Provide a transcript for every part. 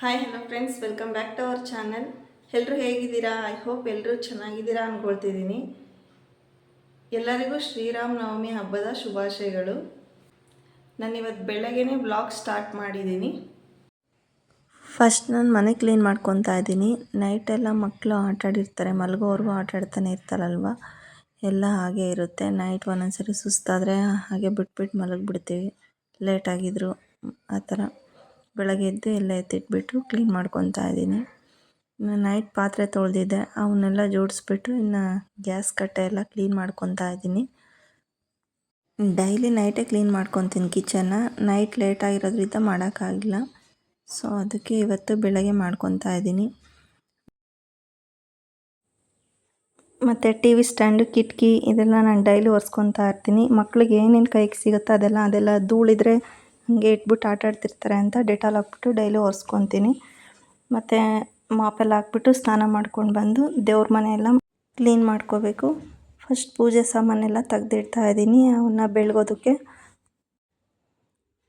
Hi hello friends welcome back to our channel ಎಲ್ಲರೂ ಹೇಗಿದ್ದೀರಾ? I hope ಎಲ್ಲರೂ ಚೆನ್ನಾಗಿದ್ದೀರಾ ಅಂದ್ಕೊಳ್ತಿದ್ದೀನಿ ಎಲ್ಲರಿಗೂ ಶ್ರೀರಾಮ್ ನವಮಿ ಹಬ್ಬದ ಶುಭಾಶಯಗಳು. ನಾನು ಇವತ್ತು ಬೆಳಗ್ಗೆನೇ ಬ್ಲಾಗ್ ಸ್ಟಾರ್ಟ್ ಮಾಡಿದ್ದೀನಿ. ಫಸ್ಟ್ ನಾನು ಮನೆ ಕ್ಲೀನ್ ಮಾಡ್ಕೊತಾ ಇದ್ದೀನಿ. ನೈಟೆಲ್ಲ ಮಕ್ಕಳು ಆಟಾಡಿರ್ತಾರೆ ಮಲಗೋವರೆಗೂ ಆಟಾಡ್ತಾನೆ ಇರ್ತಾರಲ್ವ? ಎಲ್ಲ ಹಾಗೆ ಇರುತ್ತೆ. ನೈಟ್ ಒಂದೊಂದ್ಸರಿ ಸುಸ್ತಾದರೆ ಹಾಗೆ ಬಿಟ್ಬಿಟ್ಟು ಮಲಗಿಬಿಡ್ತೀವಿ. ಲೇಟಾಗಿದ್ರು ಆ ಥರ. ಬೆಳಗ್ಗೆ ಎದ್ದು ಎಲ್ಲ ಎತ್ತಿಟ್ಬಿಟ್ಟು ಕ್ಲೀನ್ ಮಾಡ್ಕೊತಾ ಇದ್ದೀನಿ. ಇನ್ನು ನೈಟ್ ಪಾತ್ರೆ ತೊಳೆದಿದ್ದೆ. ಅವನ್ನೆಲ್ಲ ಜೋಡಿಸ್ಬಿಟ್ಟು ಇನ್ನು ಗ್ಯಾಸ್ ಕಟ್ಟೆ ಎಲ್ಲ ಕ್ಲೀನ್ ಮಾಡ್ಕೊತಾ ಇದ್ದೀನಿ. ಡೈಲಿ ನೈಟೇ ಕ್ಲೀನ್ ಮಾಡ್ಕೊತೀನಿ ಕಿಚನ್ನ. ನೈಟ್ ಲೇಟ್ ಆಗಿರೋದ್ರಿಂದ ಮಾಡೋಕ್ಕಾಗಿಲ್ಲ. ಸೊ, ಅದಕ್ಕೆ ಇವತ್ತು ಬೆಳಗ್ಗೆ ಮಾಡ್ಕೊತಾ ಇದ್ದೀನಿ. ಮತ್ತು ಟಿ ವಿ ಸ್ಟ್ಯಾಂಡು, ಕಿಟಕಿ ಇದೆಲ್ಲ ನಾನು ಡೈಲಿ ಒರೆಸ್ಕೊತಾ ಇರ್ತೀನಿ. ಮಕ್ಳಿಗೆ ಏನೇನು ಕೈಗೆ ಸಿಗುತ್ತೋ ಅದೆಲ್ಲ ಅದೆಲ್ಲ ಧೂಳಿದ್ರೆ ಹಂಗೆ ಇಟ್ಬಿಟ್ಟು ಆಟ ಆಡ್ತಿರ್ತಾರೆ ಅಂತ ಡೆಟಾಲ್ ಹಾಕ್ಬಿಟ್ಟು ಡೈಲಿ ಒರೆಸ್ಕೊತೀನಿ. ಮತ್ತು ಮಾಪೆಲ್ಲ ಹಾಕ್ಬಿಟ್ಟು ಸ್ನಾನ ಮಾಡ್ಕೊಂಡು ಬಂದು ದೇವ್ರ ಮನೆಯೆಲ್ಲ ಕ್ಲೀನ್ ಮಾಡ್ಕೋಬೇಕು. ಫಸ್ಟ್ ಪೂಜೆ ಸಾಮಾನೆಲ್ಲ ತೆಗ್ದಿಡ್ತಾ ಇದ್ದೀನಿ ಅವನ್ನ ಬೆಳಗೋದಕ್ಕೆ.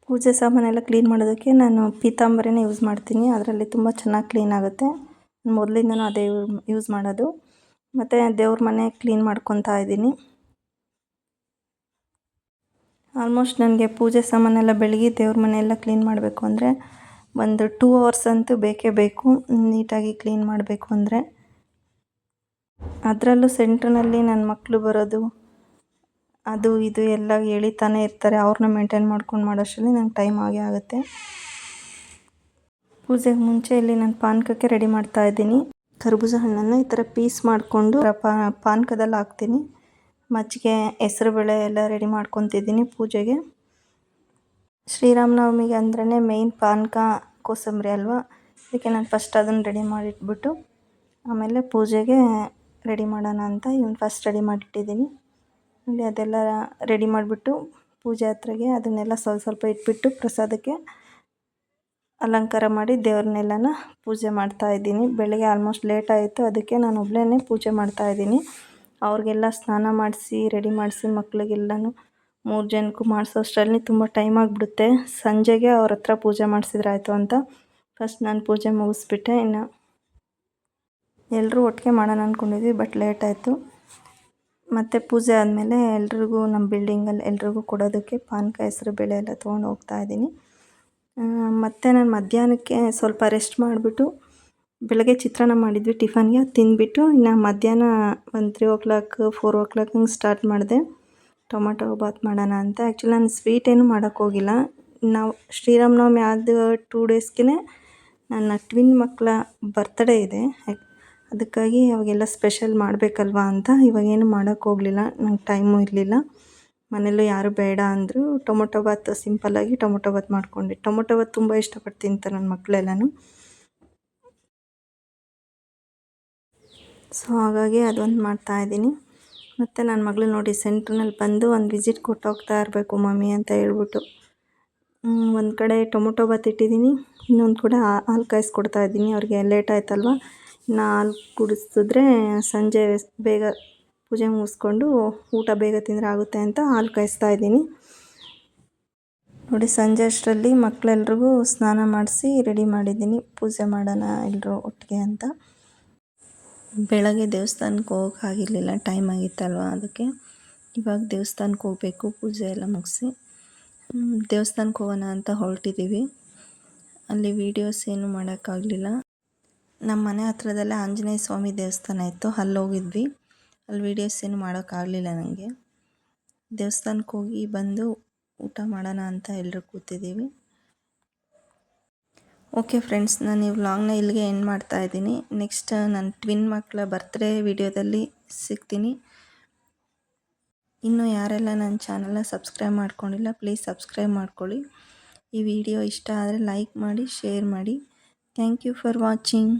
ಪೂಜೆ ಸಾಮಾನೆಲ್ಲ ಕ್ಲೀನ್ ಮಾಡೋದಕ್ಕೆ ನಾನು ಪೀತಾಂಬರಿನೇ ಯೂಸ್ ಮಾಡ್ತೀನಿ. ಅದರಲ್ಲಿ ತುಂಬ ಚೆನ್ನಾಗಿ ಕ್ಲೀನ್ ಆಗುತ್ತೆ. ಮೊದಲಿಂದನೂ ಅದೇ ಯೂಸ್ ಮಾಡೋದು. ಮತ್ತು ದೇವ್ರ ಮನೆ ಕ್ಲೀನ್ ಮಾಡ್ಕೊತಾ ಇದ್ದೀನಿ. ಆಲ್ಮೋಸ್ಟ್ ನನಗೆ ಪೂಜೆ ಸಾಮಾನೆಲ್ಲ ಬೆಳಗ್ಗೆ ದೇವ್ರ ಮನೆಯೆಲ್ಲ ಕ್ಲೀನ್ ಮಾಡಬೇಕು ಅಂದರೆ ಒಂದು ಟೂ ಅವರ್ಸ್ ಅಂತೂ ಬೇಕೇ ಬೇಕು. ನೀಟಾಗಿ ಕ್ಲೀನ್ ಮಾಡಬೇಕು ಅಂದರೆ. ಅದರಲ್ಲೂ ಸೆಂಟ್ರ್ನಲ್ಲಿ ನನ್ನ ಮಕ್ಕಳು ಬರೋದು, ಅದು ಇದು ಎಲ್ಲ ಎಳಿತಾನೆ ಇರ್ತಾರೆ. ಅವ್ರನ್ನ ಮೇಂಟೈನ್ ಮಾಡ್ಕೊಂಡು ಮಾಡೋಷ್ಟರಲ್ಲಿ ನಂಗೆ ಟೈಮ್ ಆಗೇ ಆಗುತ್ತೆ. ಪೂಜೆಗೆ ಮುಂಚೆ ಇಲ್ಲಿ ನಾನು ಪಾನಕಕ್ಕೆ ರೆಡಿ ಮಾಡ್ತಾ ಇದ್ದೀನಿ. ಕರ್ಬೂಜ ಹಣ್ಣನ್ನು ಈ ಥರ ಪೀಸ್ ಮಾಡಿಕೊಂಡು, ಪಾನಕದಲ್ಲಿ ಹಾಕ್ತೀನಿ. ಮಜ್ಜಿಗೆ, ಹೆಸರುಬೇಳೆ ಎಲ್ಲ ರೆಡಿ ಮಾಡ್ಕೊತಿದ್ದೀನಿ ಪೂಜೆಗೆ. ಶ್ರೀರಾಮನವಮಿಗೆ ಅಂದ್ರೇ ಮೇಯ್ನ್ ಪಾನಕ ಕೋಸಂಬರಿ ಅಲ್ವಾ? ಅದಕ್ಕೆ ನಾನು ಫಸ್ಟ್ ಅದನ್ನು ರೆಡಿ ಮಾಡಿಟ್ಬಿಟ್ಟು, ಆಮೇಲೆ ಪೂಜೆಗೆ ರೆಡಿ ಮಾಡೋಣ ಅಂತ ಇವನು ಫಸ್ಟ್ ರೆಡಿ ಮಾಡಿಟ್ಟಿದ್ದೀನಿ. ಅಲ್ಲಿ ಅದೆಲ್ಲ ರೆಡಿ ಮಾಡಿಬಿಟ್ಟು ಪೂಜೆ ಹತ್ರಗೆ ಅದನ್ನೆಲ್ಲ ಸ್ವಲ್ಪ ಸ್ವಲ್ಪ ಇಟ್ಬಿಟ್ಟು ಪ್ರಸಾದಕ್ಕೆ ಅಲಂಕಾರ ಮಾಡಿ ದೇವ್ರನ್ನೆಲ್ಲನ ಪೂಜೆ ಮಾಡ್ತಾಯಿದ್ದೀನಿ ಬೆಳಗ್ಗೆ ಆಲ್ಮೋಸ್ಟ್ ಲೇಟ್ ಆಯಿತು, ಅದಕ್ಕೆ ನಾನು ಒಬ್ಬಳೇ ಪೂಜೆ ಮಾಡ್ತಾಯಿದ್ದೀನಿ ಅವ್ರಿಗೆಲ್ಲ ಸ್ನಾನ ಮಾಡಿಸಿ, ರೆಡಿ ಮಾಡಿಸಿ ಮಕ್ಳಿಗೆಲ್ಲನೂ ಮೂರು ಜನಕ್ಕೂ ಮಾಡಿಸೋಷ್ಟರಲ್ಲಿ ತುಂಬ ಟೈಮ್ ಆಗಿಬಿಡುತ್ತೆ. ಸಂಜೆಗೆ ಅವ್ರ ಹತ್ರ ಪೂಜೆ ಮಾಡಿಸಿದ್ರಾಯ್ತು ಅಂತ. ಫಸ್ಟ್ ನಾನು ಪೂಜೆ ಮುಗಿಸ್ಬಿಟ್ಟೆ, ಇನ್ನು ಎಲ್ಲರೂ ಒಟ್ಟಿಗೆ ಮಾಡೋಣ ಅಂದ್ಕೊಂಡಿದ್ವಿ ಬಟ್ ಲೇಟ್ ಆಯಿತು. ಮತ್ತು ಪೂಜೆ ಆದಮೇಲೆ ಎಲ್ರಿಗೂ ನಮ್ಮ ಬಿಲ್ಡಿಂಗಲ್ಲಿ ಎಲ್ರಿಗೂ ಕೊಡೋದಕ್ಕೆ ಪಾನಕ ಹೆಸರು ಬೇಳೆ ಎಲ್ಲ ತೊಗೊಂಡು ಹೋಗ್ತಾ ಇದ್ದೀನಿ. ಮತ್ತು ನಾನು ಮಧ್ಯಾಹ್ನಕ್ಕೆ ಸ್ವಲ್ಪ ರೆಸ್ಟ್ ಮಾಡಿಬಿಟ್ಟು ಬೆಳಗ್ಗೆ ಚಿತ್ರಾನ್ನ ಮಾಡಿದ್ವಿ, ಟಿಫನ್ಗೆ. ತಿಂದುಬಿಟ್ಟು ಇನ್ನು ಮಧ್ಯಾಹ್ನ ಒಂದು three o'clock, four o'clock ಹಂಗೆ ಸ್ಟಾರ್ಟ್ ಮಾಡಿದೆ. ಟೊಮೊಟೊ ಬಾತ್ ಮಾಡೋಣ ಅಂತ. ಆ್ಯಕ್ಚುಲಿ ನಾನು ಸ್ವೀಟ್ ಏನು ಮಾಡೋಕ್ಕೋಗಿಲ್ಲ ನಾವು ಶ್ರೀರಾಮನವಮಿ ಆದ ಟೂ ಡೇಸ್ಗೆ ನನ್ನ ಟ್ವಿನ್ ಮಕ್ಕಳ ಬರ್ತ್ಡೇ ಇದೆ. ಅದಕ್ಕಾಗಿ ಅವಾಗೆಲ್ಲ ಸ್ಪೆಷಲ್ ಮಾಡಬೇಕಲ್ವಾ ಅಂತ ಇವಾಗೇನು ಮಾಡೋಕ್ಕೋಗಲಿಲ್ಲ ನಂಗೆ ಟೈಮು ಇರಲಿಲ್ಲ. ಮನೆಯಲ್ಲೂ ಯಾರು ಬೇಡ ಅಂದರು. ಟೊಮೊಟೊ ಬಾತ್ ಸಿಂಪಲ್ಲಾಗಿ ಟೊಮೊಟೊ ಬಾತ್ ಮಾಡ್ಕೊಂಡೆ. ಟೊಮೊಟೊ ಬಾತ್ ತುಂಬ ಇಷ್ಟಪಟ್ಟು ತಿಂತಾರೆ ನನ್ನ ಮಕ್ಕಳೆಲ್ಲನೂ ಸೊ ಹಾಗಾಗಿ ಅದೊಂದು ಮಾಡ್ತಾಯಿದ್ದೀನಿ ಮತ್ತು ನನ್ನ ಮಗಳು ನೋಡಿ ಸೆಂಟ್ರ್ನಲ್ಲಿ ಬಂದು ಒಂದು ವಿಸಿಟ್ ಕೊಟ್ಟು ಹೋಗ್ತಾ ಇರಬೇಕು ಮಮ್ಮಿ ಅಂತ ಹೇಳ್ಬಿಟ್ಟು. ಒಂದು ಕಡೆ ಟೊಮೊಟೊ ಬಾತ್ ಇಟ್ಟಿದ್ದೀನಿ. ಇನ್ನೊಂದು ಕಡೆ ಹಾಲು ಕಾಯಿಸ್ಕೊಡ್ತಾ ಇದ್ದೀನಿ. ಅವ್ರಿಗೆ ಲೇಟ್ ಆಯ್ತಲ್ವ? ಇನ್ನು ಹಾಲು ಕುಡಿಸಿದ್ರೆ ಸಂಜೆ ಬೇಗ ಪೂಜೆ ಮುಗಿಸ್ಕೊಂಡು ಊಟ ಬೇಗ ತಿಂದರೆ ಆಗುತ್ತೆ ಅಂತ ಹಾಲು ಕಾಯಿಸ್ತಾ ಇದ್ದೀನಿ. ನೋಡಿ, ಸಂಜೆ ಅಷ್ಟರಲ್ಲಿ ಮಕ್ಕಳೆಲ್ರಿಗೂ ಸ್ನಾನ ಮಾಡಿಸಿ ರೆಡಿ ಮಾಡಿದ್ದೀನಿ. ಪೂಜೆ ಮಾಡೋಣ ಎಲ್ಲರೂ ಒಟ್ಟಿಗೆ ಅಂತ. ಬೆಳಗ್ಗೆ ದೇವಸ್ಥಾನಕ್ಕೆ ಹೋಗೋಕ್ಕಾಗಿರಲಿಲ್ಲ ಟೈಮ್ ಆಗಿತ್ತಲ್ವ ಅದಕ್ಕೆ. ಇವಾಗ ದೇವಸ್ಥಾನಕ್ಕೆ ಹೋಗಬೇಕು, ಪೂಜೆ ಎಲ್ಲ ಮುಗಿಸಿ. ದೇವಸ್ಥಾನಕ್ಕೆ ಹೋಗೋಣ ಅಂತ ಹೊರಟಿದ್ದೀವಿ ಅಲ್ಲಿ ವೀಡಿಯೋಸ್ ಏನು ಮಾಡೋಕ್ಕಾಗಲಿಲ್ಲ. ನಮ್ಮ ಮನೆ ಹತ್ರದಲ್ಲೇ ಆಂಜನೇಯ ಸ್ವಾಮಿ ದೇವಸ್ಥಾನ ಇತ್ತು, ಅಲ್ಲಿ ಹೋಗಿದ್ವಿ. ಅಲ್ಲಿ ವೀಡಿಯೋಸ್ ಏನು ಮಾಡೋಕ್ಕಾಗಲಿಲ್ಲ ನನಗೆ ದೇವಸ್ಥಾನಕ್ಕೆ ಹೋಗಿ ಬಂದು ಊಟ ಮಾಡೋಣ ಅಂತ ಎಲ್ಲರೂ ಕೂತಿದ್ದೀವಿ. ಓಕೆ ಫ್ರೆಂಡ್ಸ್, ನಾನು ಈ ವ್ಲಾಗ್ನ ಇಲ್ಲಿಗೆ ಎಂಡ್ ಮಾಡ್ತಾ ಇದ್ದೀನಿ. ನೆಕ್ಸ್ಟ್ ನನ್ನ ಟ್ವಿನ್ ಮಕ್ಕಳ ಬರ್ತ್ಡೇ ವಿಡಿಯೋದಲ್ಲಿ ಸಿಗ್ತೀನಿ. ಇನ್ನು ಯಾರೆಲ್ಲ ನನ್ನ ಚಾನಲ್ನ ಸಬ್ಸ್ಕ್ರೈಬ್ ಮಾಡ್ಕೊಂಡಿಲ್ಲ ಪ್ಲೀಸ್ ಸಬ್ಸ್ಕ್ರೈಬ್ ಮಾಡ್ಕೊಳ್ಳಿ. ಈ ವಿಡಿಯೋ ಇಷ್ಟ ಆದರೆ ಲೈಕ್ ಮಾಡಿ ಶೇರ್ ಮಾಡಿ. Thank you for watching